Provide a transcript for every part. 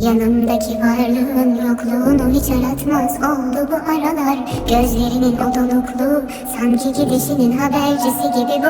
Yanımdaki varlığın yokluğunu hiç aratmaz oldu bu aralar. Gözlerinin o sanki gidişinin habercisi gibi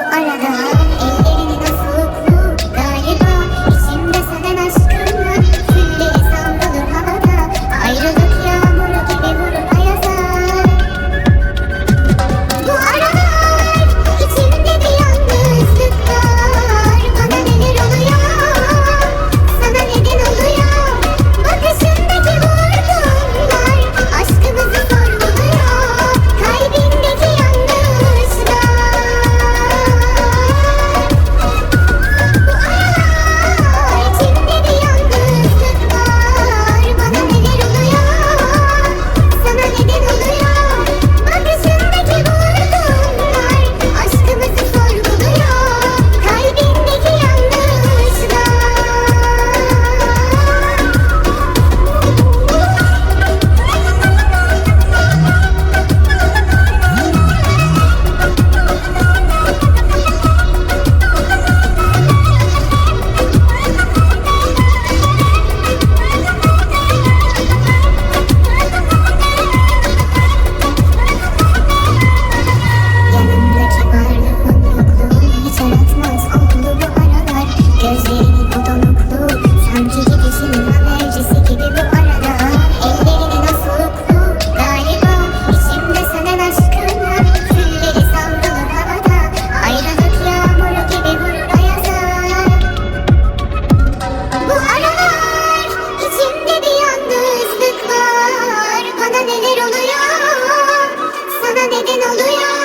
Sana neler oluyor? Sana neden oluyor?